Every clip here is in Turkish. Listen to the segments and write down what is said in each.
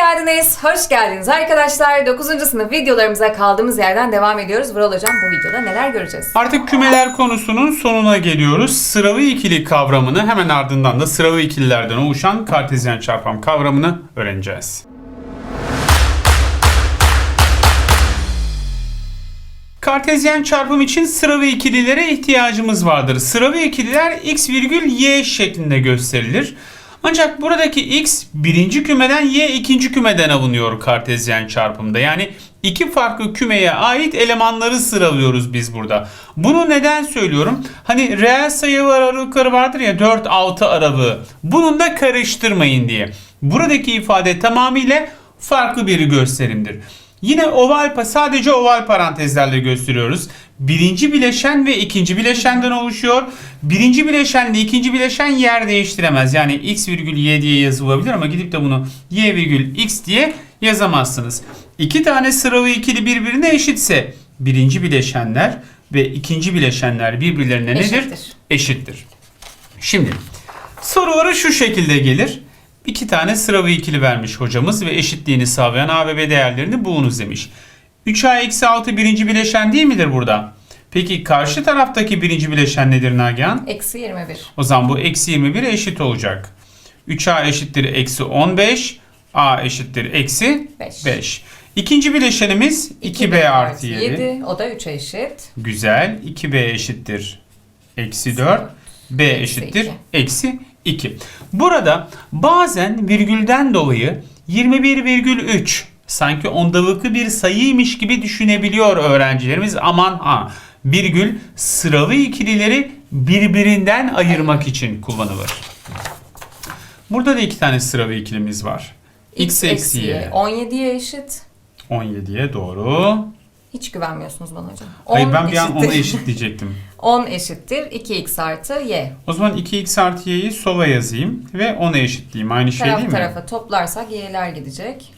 geldiniz, hoş geldiniz arkadaşlar. 9. sınıf videolarımıza kaldığımız yerden devam ediyoruz. Vural Hocam bu videoda neler göreceğiz? Artık kümeler konusunun sonuna geliyoruz. Sıralı ikili kavramını hemen ardından da sıralı ikililerden oluşan kartezyen çarpım kavramını öğreneceğiz. Kartezyen çarpım için sıralı ikililere ihtiyacımız vardır. Sıralı ikililer x virgül y şeklinde gösterilir. Ancak buradaki x birinci kümeden y ikinci kümeden alınıyor kartezyen çarpımda. Yani iki farklı kümeye ait elemanları sıralıyoruz biz burada. Bunu neden söylüyorum? Hani reel sayılar aralıkları vardır ya 4-6 aralığı. Bunun da karıştırmayın diye. Buradaki ifade tamamıyla farklı bir gösterimdir. Yine oval sadece oval parantezlerle gösteriyoruz. Birinci bileşen ve ikinci bileşenden oluşuyor. Birinci bileşenle ikinci bileşen yer değiştiremez. Yani x virgül y diye yazılabilir ama gidip de bunu y virgül x diye yazamazsınız. İki tane sıralı ikili birbirine eşitse birinci bileşenler ve ikinci bileşenler birbirlerine nedir? Eşittir. Eşittir. Şimdi soruları şu şekilde gelir. İki tane sıralı ikili vermiş hocamız ve eşitliğini sağlayan A ve B değerlerini bulunuz demiş. 3A eksi 6 birinci bileşen değil midir burada? Peki karşı taraftaki birinci bileşen nedir Nagihan? Eksi 21. O zaman bu eksi 21 eşit olacak. 3A eşittir eksi 15. A eşittir eksi Beş. 5. İkinci bileşenimiz 2B artı 7. 7. O da 3'e eşit. Güzel. 2B eşittir eksi 4. B eşittir eksi 2. Burada bazen virgülden dolayı 21,3 sanki ondalıklı bir sayıymış gibi düşünebiliyor öğrencilerimiz. Aman ha virgül sıralı ikilileri birbirinden ayırmak için kullanılır. Burada da iki tane sıralı ikilimiz var. X eksi y. 17'ye eşit. 17'ye doğru. Hiç güvenmiyorsunuz bana hocam. Hayır 10 ben bir an onu eşitleyecektim. 10 eşittir 2x artı y. O zaman 2x artı y'yi sola yazayım ve 10'a eşitleyeyim. Aynı şey Taraf değil mi? tarafa toplarsak y'ler gidecek.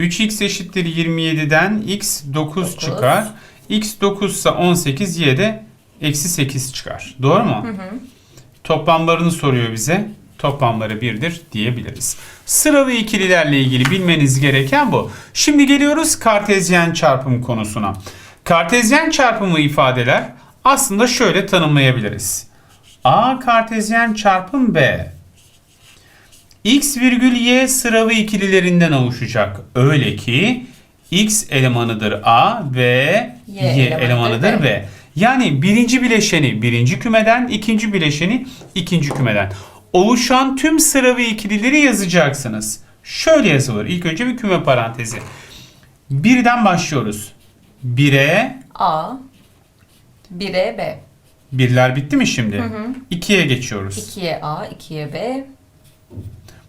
3x eşittir 27'den x 9, Dokuz. çıkar. x 9 ise 18 y de eksi 8 çıkar. Doğru mu? Toplamlarını soruyor bize. Toplamları birdir diyebiliriz. Sıralı ikililerle ilgili bilmeniz gereken bu. Şimdi geliyoruz kartezyen çarpım konusuna. Kartezyen çarpımı ifadeler aslında şöyle tanımlayabiliriz. A kartezyen çarpım B x virgül y sıralı ikililerinden oluşacak. Öyle ki x elemanıdır A ve y, Y elemanıdır elemanıdır B. B. Yani birinci bileşeni birinci kümeden, ikinci bileşeni ikinci kümeden. Oluşan tüm sıralı ikilileri yazacaksınız. Şöyle yazılır. İlk önce bir küme parantezi. Birden başlıyoruz. 1'e A 1'e B. birler bitti mi şimdi? 2'ye geçiyoruz. 2'ye A 2'ye B.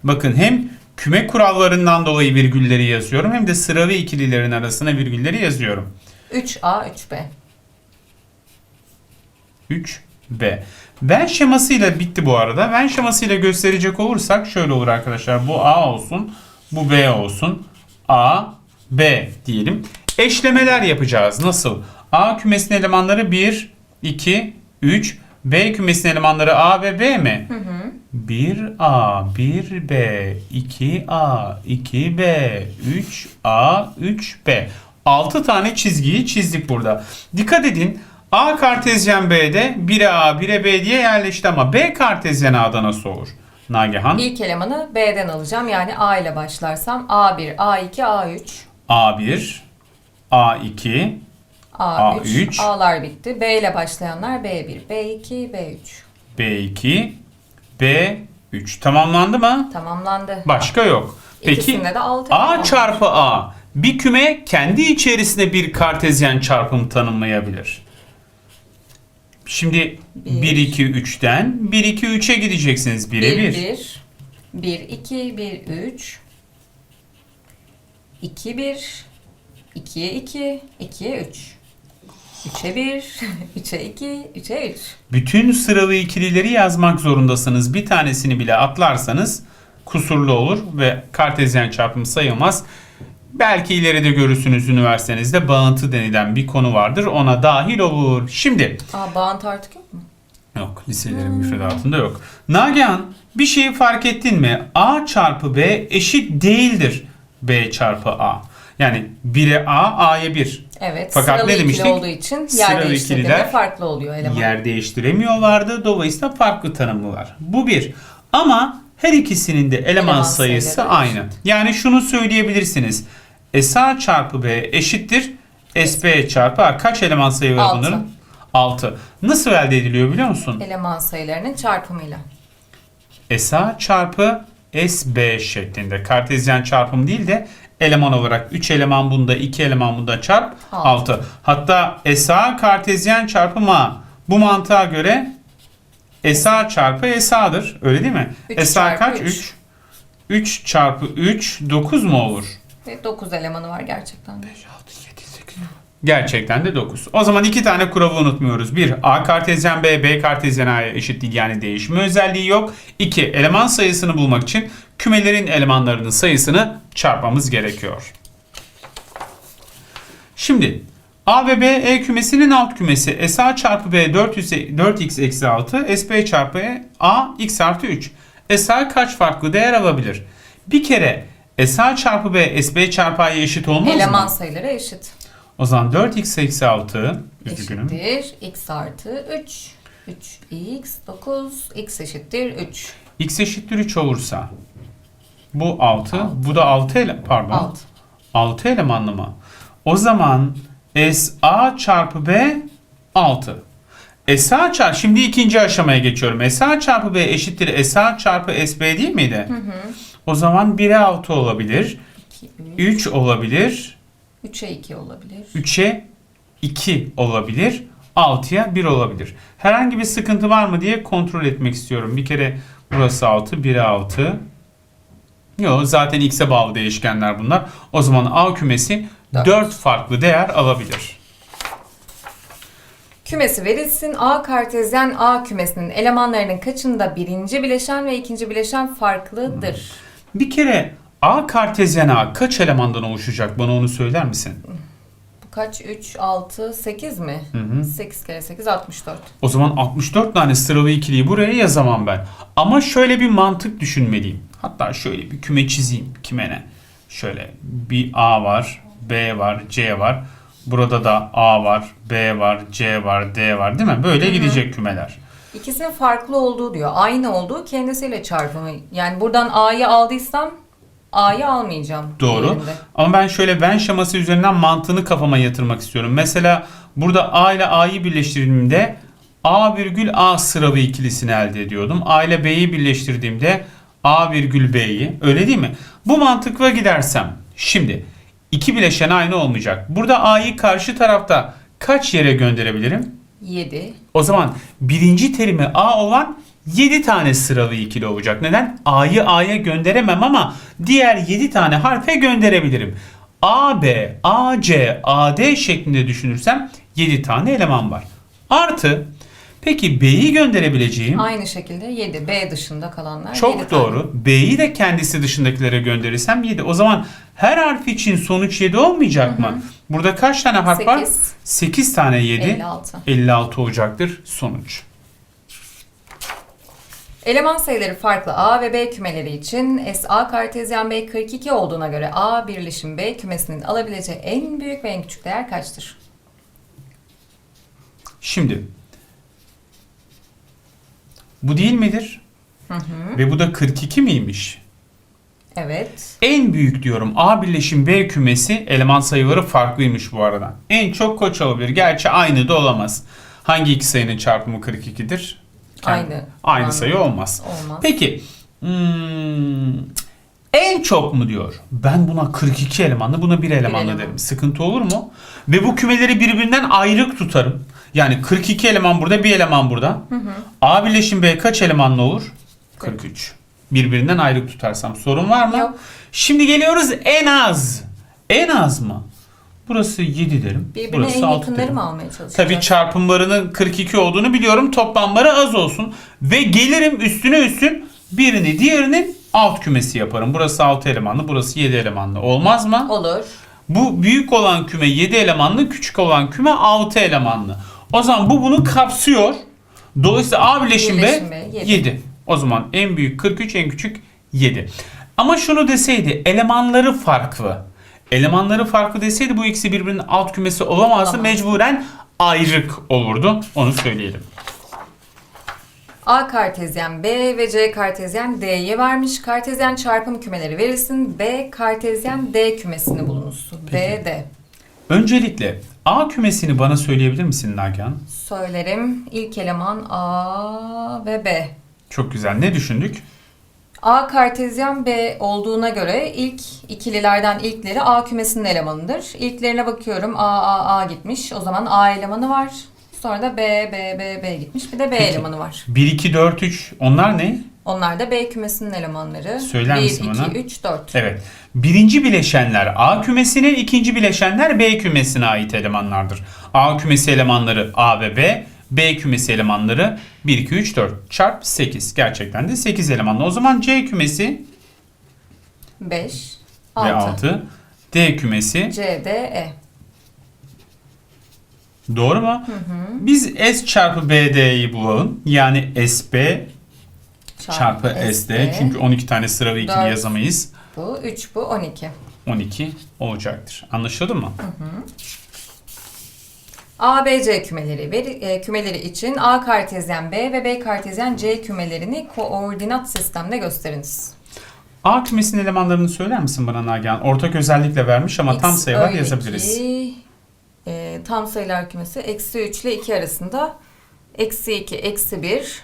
Bakın hem küme kurallarından dolayı virgülleri yazıyorum hem de sıralı ikililerin arasına virgülleri yazıyorum. 3A 3B. 3B. Ben şemasıyla bitti bu arada. Ben şemasıyla gösterecek olursak şöyle olur arkadaşlar. Bu A olsun, bu B olsun. A, B diyelim. Eşlemeler yapacağız. Nasıl? A kümesinin elemanları 1, 2, 3. B kümesinin elemanları A ve B mi? 1A, 1B, 2A, 2B, 3A, 3B. 6 tane çizgiyi çizdik burada. Dikkat edin. A kartezyen B'de 1'e A, 1'e B diye yerleşti ama B kartezyen A'da nasıl olur? Nagihan. İlk elemanı B'den alacağım. Yani A ile başlarsam A1, A2, A3. A1, A2, A3, A3. A'lar bitti. B ile başlayanlar B1, B2, B3. B2, B3. Tamamlandı mı? Tamamlandı. Başka yok. Peki İkisinde de altı A eleman çarpı A bir küme kendi içerisinde bir kartezyen çarpım tanımlayabilir. Şimdi Bir. 1 2 3'ten 1 2 3'e gideceksiniz 1'e 1, 1. 1, 1, 2, 1, 3. 2, 1, 2'ye 2, 2'ye 3. 3'e 1, 3'e 2, 3'e 3. Bütün sıralı ikilileri yazmak zorundasınız. Bir tanesini bile atlarsanız kusurlu olur ve kartezyen çarpım sayılmaz. Belki ileride görürsünüz üniversitenizde bağıntı denilen bir konu vardır. Ona dahil olur. Şimdi Aa bağıntı artık yok mu? Yok liselerin müfredatında yok. Nagihan bir şeyi fark ettin mi? A çarpı B eşit değildir B çarpı A. Yani 1'e A, A'ya 1. Evet. Fakat sıralı ne ikili demiştik? olduğu için Sıralı yer değiştirdiğinde ikililer farklı oluyor eleman. Yer değiştiremiyorlardı. Dolayısıyla farklı tanımlılar. Bu bir. Ama her ikisinin de eleman, Eleman sayısı aynı. Yani şunu söyleyebilirsiniz. SA çarpı B eşittir SB çarpı A. Kaç eleman sayı var Altı. bunların? 6. Nasıl elde ediliyor biliyor musun? Eleman sayılarının çarpımıyla. SA çarpı SB şeklinde. Kartezyen çarpım değil de eleman olarak 3 eleman bunda 2 eleman bunda çarp Altı. 6. Hatta SA kartezyen çarpım A. Bu mantığa göre SA çarpı SA'dır. Öyle değil mi? Üç SA çarpı kaç? üç. 3. 3 çarpı 3 9 mu olur? Ve 9 elemanı var gerçekten. de. Gerçekten de 9. O zaman iki tane kuralı unutmuyoruz. 1. A kartezyen B, B kartezyen A'ya eşit değil yani değişme özelliği yok. 2. Eleman sayısını bulmak için kümelerin elemanlarının sayısını çarpmamız gerekiyor. Şimdi A ve B E kümesinin alt kümesi SA çarpı B 400, 4x eksi 6 SB çarpı E A x artı 3. SA kaç farklı değer alabilir? Bir kere SA çarpı B SB çarpı A'ya eşit olmaz mı? Eleman sayıları eşit. O zaman 4x eksi 6 üzgünüm. Eşittir. X artı 3. 3x 9. X eşittir 3. x eşittir 3 olursa bu 6, bu da 6 ele pardon. 6. 6 elemanlı mı? O zaman SA çarpı B 6. SA çarpı şimdi ikinci aşamaya geçiyorum. SA çarpı B eşittir SA çarpı SB değil miydi? O zaman 1'e 6 olabilir. 2, 3. 3 olabilir. 3'e 2 olabilir. 3'e 2 olabilir. 6'ya 1 olabilir. Herhangi bir sıkıntı var mı diye kontrol etmek istiyorum. Bir kere burası 6, 1'e 6. Yok zaten x'e bağlı değişkenler bunlar. O zaman A kümesi Dört. 4 farklı değer alabilir. Kümesi verilsin. A kartezyen A kümesinin elemanlarının kaçında birinci bileşen ve ikinci bileşen farklıdır? Bir kere A kartezyen A kaç elemandan oluşacak? Bana onu söyler misin? Kaç? 3, 6, 8 mi? Hı hı. 8 kere 8, 64. O zaman 64 tane sıralı ikiliyi buraya yazamam ben. Ama şöyle bir mantık düşünmeliyim. Hatta şöyle bir küme çizeyim kümene. Şöyle bir A var, B var, C var. Burada da A var, B var, C var, D var değil mi? Böyle gidecek kümeler. İkisinin farklı olduğu diyor. Aynı olduğu kendisiyle çarpımı. Yani buradan A'yı aldıysam A'yı almayacağım. Doğru. diğerinde. Ama ben şöyle Venn şeması üzerinden mantığını kafama yatırmak istiyorum. Mesela burada A ile A'yı birleştirdiğimde A virgül A sıralı ikilisini elde ediyordum. A ile B'yi birleştirdiğimde A virgül B'yi. Öyle değil mi? Bu mantıkla gidersem şimdi iki bileşen aynı olmayacak. Burada A'yı karşı tarafta kaç yere gönderebilirim? 7. O zaman birinci terimi A olan 7 tane sıralı ikili olacak. Neden? A'yı A'ya gönderemem ama diğer 7 tane harfe gönderebilirim. A, B, A, C, A, D şeklinde düşünürsem 7 tane eleman var. Artı peki B'yi gönderebileceğim Aynı şekilde 7. B dışında kalanlar çok yedi tane. doğru. B'yi de kendisi dışındakilere gönderirsem 7. O zaman her harf için sonuç 7 olmayacak mı? Burada kaç tane harf var? 8. 8 tane 7. 56. 56 olacaktır sonuç. Eleman sayıları farklı A ve B kümeleri için SA kartezyen B 42 olduğuna göre A birleşim B kümesinin alabileceği en büyük ve en küçük değer kaçtır? Şimdi bu değil midir? Ve bu da 42 miymiş? Evet. En büyük diyorum A birleşim B kümesi eleman sayıları farklıymış bu arada. En çok koç olabilir. Gerçi aynı da olamaz. Hangi iki sayının çarpımı 42'dir? Aynı. Aynı Aynı. sayı olmaz. Olmaz. Peki hmm, en çok mu diyor? Ben buna 42 elemanlı buna 1 elemanlı eleman. derim. Sıkıntı olur mu? Ve bu kümeleri birbirinden ayrık tutarım. Yani 42 eleman burada bir eleman burada. A birleşim B kaç elemanlı olur? 43. Birbirinden ayrık tutarsam sorun var mı? Yok. Şimdi geliyoruz en az. En az mı? Burası 7 derim. Birbirine burası en 6 yakınları derim. mı almaya çalışacağız? Tabii çarpımlarının 42 olduğunu biliyorum. Toplamları az olsun. Ve gelirim üstüne üstün birini diğerinin alt kümesi yaparım. Burası 6 elemanlı, burası 7 elemanlı. Olmaz mı? Olur. Bu büyük olan küme 7 elemanlı, küçük olan küme 6 elemanlı. O zaman bu bunu kapsıyor. Dolayısıyla A birleşim B Birleşim B, 7. yedi. O zaman en büyük 43 en küçük 7. Ama şunu deseydi elemanları farklı. Elemanları farklı deseydi bu ikisi birbirinin alt kümesi olamazdı. Olamaz. Mecburen ayrık olurdu. Onu söyleyelim. A kartezyen B ve C kartezyen D'ye vermiş. Kartezyen çarpım kümeleri verilsin. B kartezyen D kümesini bulunuz. D, D. Öncelikle A kümesini bana söyleyebilir misin Nagihan? Söylerim. İlk eleman A ve B. Çok güzel. Ne düşündük? A kartezyen B olduğuna göre ilk ikililerden ilkleri A kümesinin elemanıdır. İlklerine bakıyorum. A, A, A gitmiş. O zaman A elemanı var. Sonra da B, B, B, B gitmiş. Bir de B Peki. elemanı var. 1, 2, 4, 3 onlar ne? Onlar da B kümesinin elemanları. Söyler 1, misin 2, bana? 3, 4. Evet. Birinci bileşenler A kümesine, ikinci bileşenler B kümesine ait elemanlardır. A kümesi elemanları A ve B, B kümesi elemanları 1, 2, 3, 4 çarp 8. Gerçekten de 8 elemanlı. O zaman C kümesi 5, ve 6. 6, D kümesi C, D, E. doğru mu? Biz S çarpı BD'yi bulalım. Yani SB çarpı SD. Çünkü 12 tane sıra ve ikili Dört. yazamayız. bu 3, bu 12. 12 olacaktır. Anlaşıldı mı? A, B, C kümeleri veri, e, kümeleri için A kartezyen B ve B kartezyen C kümelerini koordinat sistemde gösteriniz. A kümesinin elemanlarını söyler misin bana Nagihan? Ortak özellikle vermiş ama tam X sayılar öyle yazabiliriz. ki, e, tam sayılar kümesi eksi 3 ile 2 arasında eksi 2, eksi 1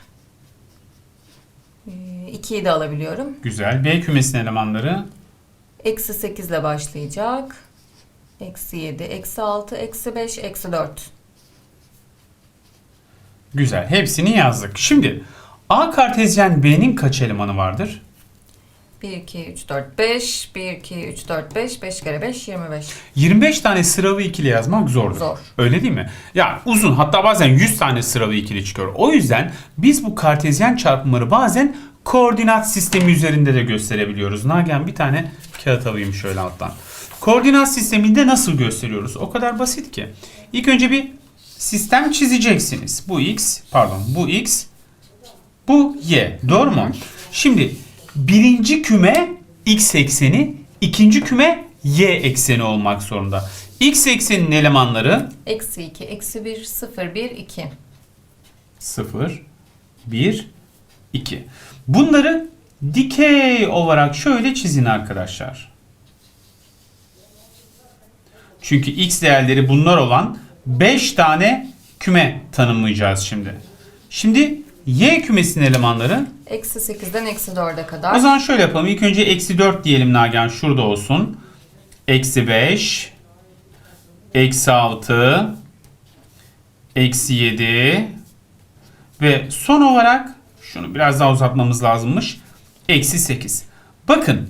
2'yi de alabiliyorum. Güzel. B kümesinin elemanları Eksi 8 ile başlayacak. Eksi 7, eksi 6, eksi 5, eksi 4. güzel. Hepsini yazdık. Şimdi A kartezyen B'nin kaç elemanı vardır? 1, 2, 3, 4, 5. 1, 2, 3, 4, 5. 5 kere 5, 25. 25 tane sıralı ikili yazmak zordur. Zor. Öyle değil mi? Ya uzun hatta bazen 100 tane sıralı ikili çıkıyor. O yüzden biz bu kartezyen çarpımları bazen koordinat sistemi üzerinde de gösterebiliyoruz. Nagihan bir tane kağıt alayım şöyle alttan. Koordinat sisteminde nasıl gösteriyoruz? O kadar basit ki. İlk önce bir sistem çizeceksiniz. Bu x, pardon bu x, bu y. Doğru mu? Şimdi birinci küme x ekseni, ikinci küme y ekseni olmak zorunda. X ekseninin elemanları Eksi 2, eksi 1, 0, 1, 2. 0, 1, 2. Bunları dikey olarak şöyle çizin arkadaşlar. Çünkü x değerleri bunlar olan 5 tane küme tanımlayacağız şimdi. Şimdi y kümesinin elemanları Eksi 8'den eksi 4'e kadar. O zaman şöyle yapalım. İlk önce eksi 4 diyelim Nagihan. Şurada olsun. Eksi 5. Eksi 6. Eksi 7. Ve son olarak şunu biraz daha uzatmamız lazımmış. Eksi 8. Bakın.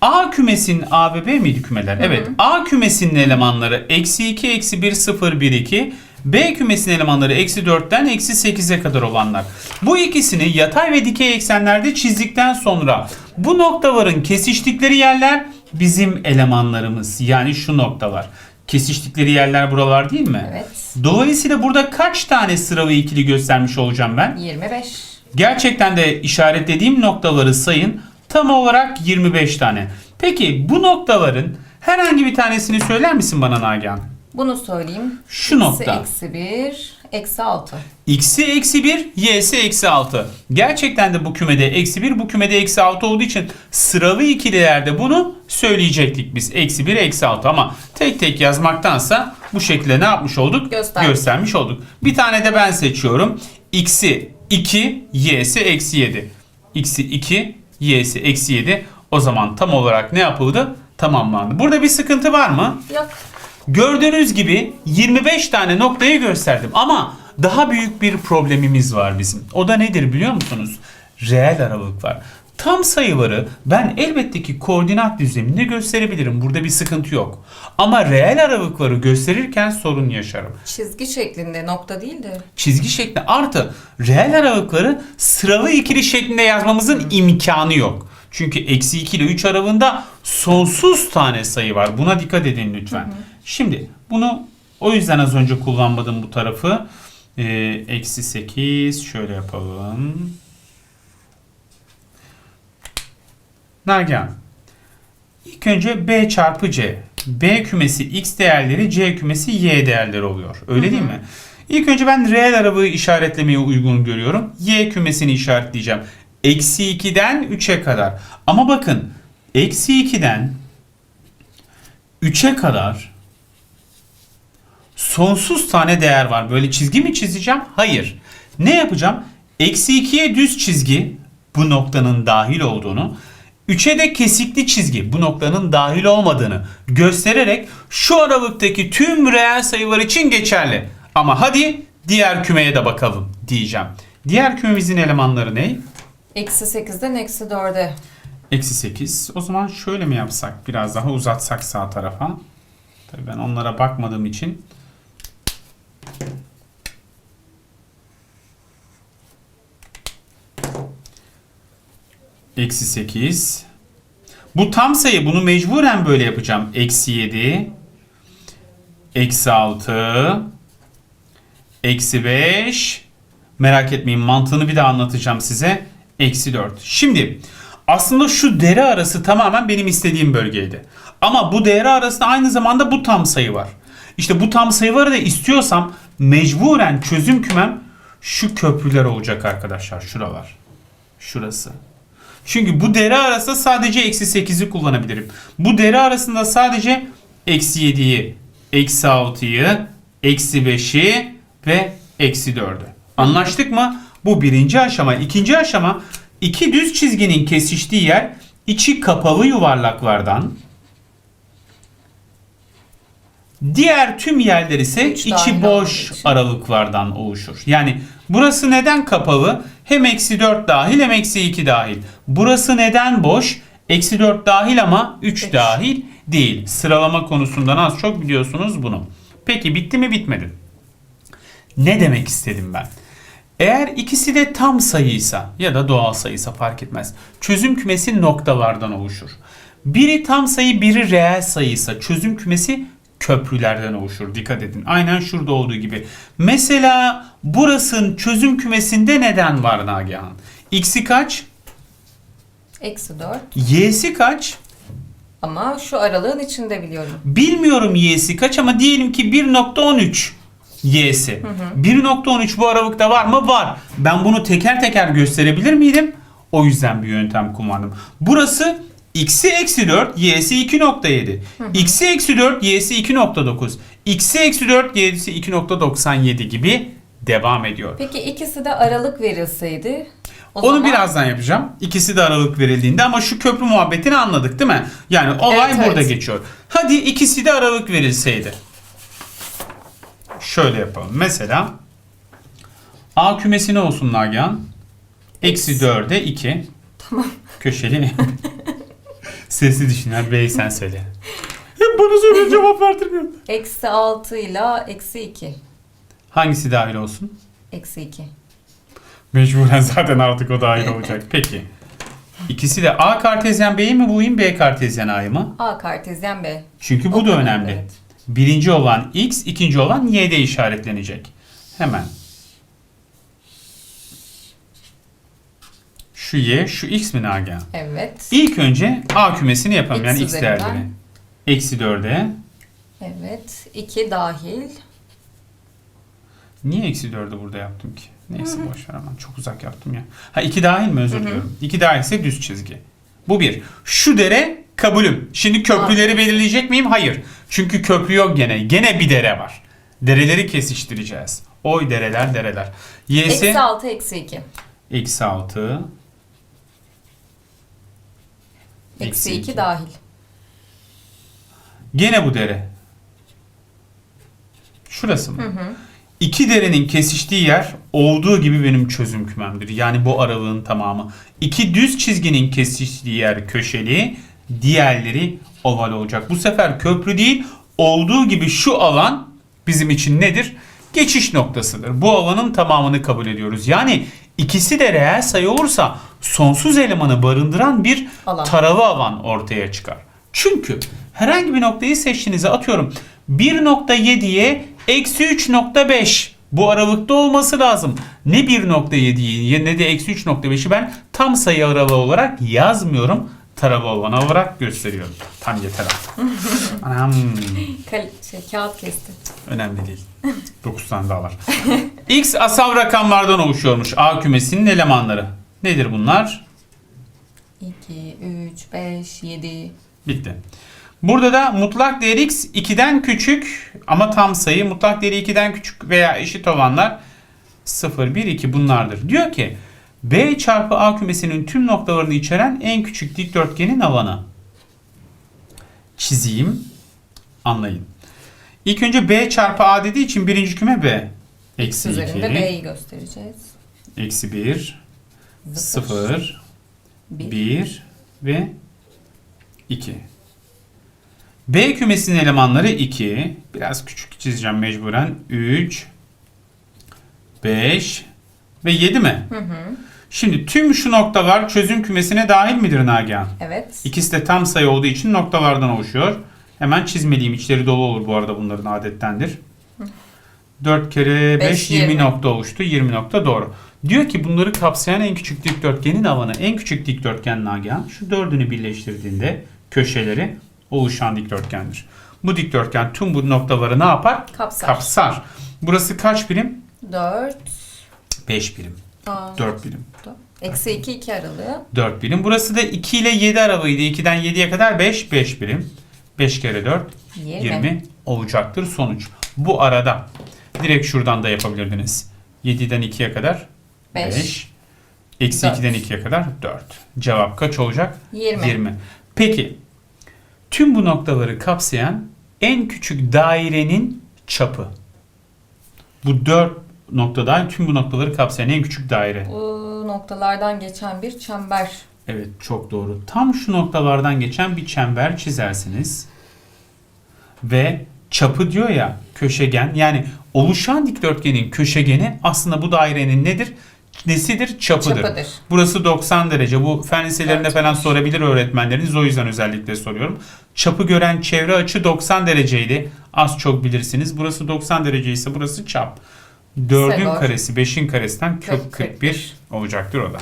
A kümesinin A ve B miydi kümeler? Evet. A kümesinin elemanları eksi 2, eksi 1, 0, 1, 2. B kümesinin elemanları eksi 4'ten eksi 8'e kadar olanlar. Bu ikisini yatay ve dikey eksenlerde çizdikten sonra bu noktaların kesiştikleri yerler bizim elemanlarımız. Yani şu noktalar. Kesiştikleri yerler buralar değil mi? Evet. Dolayısıyla burada kaç tane sıralı ikili göstermiş olacağım ben? 25. Gerçekten de işaretlediğim noktaları sayın. Tam olarak 25 tane. Peki bu noktaların herhangi bir tanesini söyler misin bana Nagihan? Bunu söyleyeyim. Şu nokta. Eksi 1, eksi 6. X'i eksi 1, Y'si eksi 6. Gerçekten de bu kümede eksi 1, bu kümede eksi 6 olduğu için sıralı ikililerde bunu söyleyecektik biz. Eksi 1, eksi 6 ama tek tek yazmaktansa bu şekilde ne yapmış olduk? Gösterdik. Göstermiş olduk. Bir tane de ben seçiyorum. X'i 2, Y'si eksi 7. X'i 2, Y'si eksi 7. O zaman tam olarak ne yapıldı? Tamamlandı. Burada bir sıkıntı var mı? Yok. Gördüğünüz gibi 25 tane noktayı gösterdim ama daha büyük bir problemimiz var bizim. O da nedir biliyor musunuz? Reel aralıklar. Tam sayıları ben elbette ki koordinat düzleminde gösterebilirim. Burada bir sıkıntı yok. Ama reel aralıkları gösterirken sorun yaşarım. Çizgi şeklinde nokta değil de. Çizgi şekli artı reel aralıkları sıralı ikili şeklinde yazmamızın imkanı yok. Çünkü eksi 2 ile 3 aralığında sonsuz tane sayı var. Buna dikkat edin lütfen. Şimdi bunu o yüzden az önce kullanmadım bu tarafı. Ee, eksi 8 şöyle yapalım. Nagihan. İlk önce B çarpı C. B kümesi X değerleri, C kümesi Y değerleri oluyor. Öyle değil mi? İlk önce ben reel arabayı işaretlemeye uygun görüyorum. Y kümesini işaretleyeceğim. Eksi 2'den 3'e kadar. Ama bakın eksi 2'den 3'e kadar sonsuz tane değer var. Böyle çizgi mi çizeceğim? Hayır. Ne yapacağım? Eksi 2'ye düz çizgi bu noktanın dahil olduğunu, 3'e de kesikli çizgi bu noktanın dahil olmadığını göstererek şu aralıktaki tüm reel sayılar için geçerli. Ama hadi diğer kümeye de bakalım diyeceğim. Diğer kümemizin elemanları ne? Eksi 8'den eksi 4'e. Eksi 8. O zaman şöyle mi yapsak? Biraz daha uzatsak sağ tarafa. Tabii ben onlara bakmadığım için. Eksi 8. Bu tam sayı. Bunu mecburen böyle yapacağım. Eksi 7. Eksi 6. Eksi 5. Merak etmeyin mantığını bir daha anlatacağım size. Eksi 4. Şimdi aslında şu dere arası tamamen benim istediğim bölgeydi. Ama bu dere arasında aynı zamanda bu tam sayı var. İşte bu tam sayıları da istiyorsam mecburen çözüm kümem şu köprüler olacak arkadaşlar. Şuralar. Şurası. Çünkü bu dere arasında sadece eksi 8'i kullanabilirim. Bu dere arasında sadece eksi 7'yi, eksi 6'yı, eksi 5'i ve eksi 4'ü. Anlaştık mı? Bu birinci aşama. İkinci aşama iki düz çizginin kesiştiği yer içi kapalı yuvarlaklardan Diğer tüm yerler ise Üç içi boş aralıklardan oluşur. Yani burası neden kapalı? Hem eksi 4 dahil hem eksi 2 dahil. Burası neden boş? Eksi 4 dahil ama 3 Üç. dahil değil. Sıralama konusundan az çok biliyorsunuz bunu. Peki bitti mi bitmedi? Ne demek istedim ben? Eğer ikisi de tam sayıysa ya da doğal sayıysa fark etmez. Çözüm kümesi noktalardan oluşur. Biri tam sayı, biri reel sayıysa çözüm kümesi köprülerden oluşur. Dikkat edin. Aynen şurada olduğu gibi. Mesela burasının çözüm kümesinde neden var Nagihan? X'i kaç? Eksi 4. Y'si kaç? Ama şu aralığın içinde biliyorum. Bilmiyorum y'si kaç ama diyelim ki 1.13 y'si. 1.13 bu aralıkta var mı? Var. Ben bunu teker teker gösterebilir miydim? O yüzden bir yöntem kullandım. Burası x'i eksi 4, y'si 2.7. x'i eksi 4, y'si 2.9. x'i eksi 4, y'si 2.97 gibi devam ediyor. Peki ikisi de aralık verilseydi o Onu zaman birazdan yapacağım. İkisi de aralık verildiğinde ama şu köprü muhabbetini anladık değil mi? Yani olay Evet, burada evet. geçiyor. Hadi ikisi de aralık verilseydi. Şöyle yapalım. Mesela A kümesi ne olsun Nagihan? Eksi Eksi. 4'e 2. Tamam. Köşeli. Sesli düşünler. B'yi sen söyle. Hep bana soruyor cevap verdirmiyorum. eksi 6 ile eksi 2. Hangisi dahil olsun? Eksi 2. Mecburen zaten artık o dahil olacak. Peki. İkisi de A kartezyen B'yi mi bulayım B kartezyen A'yı mı? A kartezyen B. Çünkü bu O da da önemli. evet. Birinci olan X, ikinci olan Y'de işaretlenecek. Hemen. Şu Y, şu X mi Nagihan? Evet. İlk önce A kümesini yapalım. X yani X üzerinden. değerleri. Eksi 4'e. Evet. 2 dahil. Niye eksi 4'ü burada yaptım ki? Neyse boş ver aman. Çok uzak yaptım ya. Ha 2 dahil mi? Özür diliyorum. 2 dahilse düz çizgi. Bu bir. Şu dere kabulüm. Şimdi köprüleri belirleyecek miyim? Hayır. Çünkü köprü yok gene. Gene bir dere var. Dereleri kesiştireceğiz. Oy dereler dereler. Y'si Eksi 6 eksi 2. eksi 6. Eksi iki. 2 dahil. Gene bu dere. Şurası mı? İki derenin kesiştiği yer olduğu gibi benim çözüm kümemdir. Yani bu aralığın tamamı. İki düz çizginin kesiştiği yer köşeli, diğerleri oval olacak. Bu sefer köprü değil, olduğu gibi şu alan bizim için nedir? Geçiş noktasıdır. Bu alanın tamamını kabul ediyoruz. Yani ikisi de reel sayı olursa sonsuz elemanı barındıran bir Alan. taralı alan ortaya çıkar. Çünkü herhangi bir noktayı seçtiğinizi atıyorum 1.7'ye eksi 3.5 Bu aralıkta olması lazım. Ne 1.7'yi ne de eksi 3.5'i ben tam sayı aralığı olarak yazmıyorum. Taralı olan olarak gösteriyorum. Tam yeter artık. Anam. Kal- şey, kağıt kesti. Önemli değil. 9 tane daha var. X asal rakamlardan oluşuyormuş A kümesinin elemanları. Nedir bunlar? 2, 3, 5, 7. Bitti. Burada da mutlak değer x 2'den küçük ama tam sayı mutlak değeri 2'den küçük veya eşit olanlar 0, 1, 2 bunlardır. Diyor ki B çarpı A kümesinin tüm noktalarını içeren en küçük dikdörtgenin alanı. Çizeyim. Anlayın. İlk önce B çarpı A dediği için birinci küme B. Eksi Üzerinde 2, B'yi göstereceğiz. eksi 1, 0, 1. 1 ve 2. B kümesinin elemanları 2. Biraz küçük çizeceğim mecburen. 3, 5 ve 7 mi? Hı hı. Şimdi tüm şu noktalar çözüm kümesine dahil midir Nagihan? Evet. İkisi de tam sayı olduğu için noktalardan oluşuyor. Hemen çizmeliyim. İçleri dolu olur bu arada bunların adettendir. 4 kere 5 Beş, 20 yirmi. nokta oluştu. 20 nokta doğru. Diyor ki bunları kapsayan en küçük dikdörtgenin alanı. En küçük dikdörtgen Nagihan şu dördünü birleştirdiğinde köşeleri oluşan dikdörtgendir. Bu dikdörtgen tüm bu noktaları ne yapar? Kapsar. Kapsar. Burası kaç birim? 4. 5 birim. Aa, 4 birim. Eksi 2, 2 aralığı. 4 birim. Burası da 2 ile 7 aralığıydı. 2'den 7'ye kadar 5, 5 birim. 5 kere 4, 20. 20 olacaktır sonuç. Bu arada direkt şuradan da yapabilirdiniz. 7'den 2'ye kadar 5. Beş. Eksi Dört. 2'den 2'ye kadar 4. Cevap kaç olacak? 20. Peki tüm bu noktaları kapsayan en küçük dairenin çapı. Bu 4 noktadan tüm bu noktaları kapsayan en küçük daire. Bu noktalardan geçen bir çember. Evet çok doğru. Tam şu noktalardan geçen bir çember çizersiniz. Ve çapı diyor ya köşegen yani oluşan dikdörtgenin köşegeni aslında bu dairenin nedir? Nesidir? Çapıdır. Çapıdır. Burası 90 derece. Bu fen liselerinde Evet. falan sorabilir öğretmenleriniz. O yüzden özellikle soruyorum. Çapı gören çevre açı 90 dereceydi. Az çok bilirsiniz. Burası 90 derece ise burası çap. 4'ün Sebor. karesi 5'in karesinden kök Kök 41 olacaktır o da.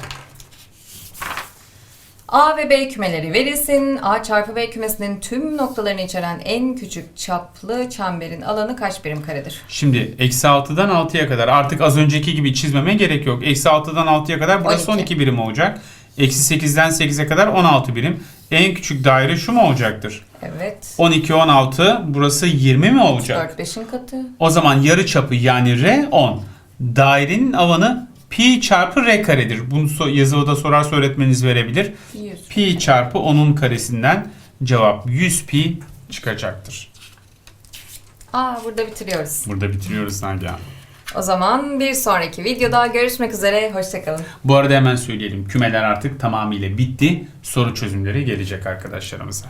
A ve B kümeleri verilsin. A çarpı B kümesinin tüm noktalarını içeren en küçük çaplı çemberin alanı kaç birim karedir? Şimdi eksi 6'dan 6'ya kadar artık az önceki gibi çizmeme gerek yok. Eksi 6'dan 6'ya kadar burası 12. 12 birim olacak. Eksi 8'den 8'e kadar 16 birim. En küçük daire şu mu olacaktır? Evet. 12, 16 burası 20 mi olacak? 4 5'in katı. O zaman yarı çapı yani R 10. Dairenin alanı pi çarpı r karedir. Bunu yazılıda sorarsa öğretmeniniz verebilir. 100. Pi çarpı 10'un karesinden cevap 100 pi çıkacaktır. Aa burada bitiriyoruz. Burada bitiriyoruz Nagihan. O zaman bir sonraki videoda görüşmek üzere. Hoşçakalın. Bu arada hemen söyleyelim. Kümeler artık tamamıyla bitti. Soru çözümleri gelecek arkadaşlarımıza.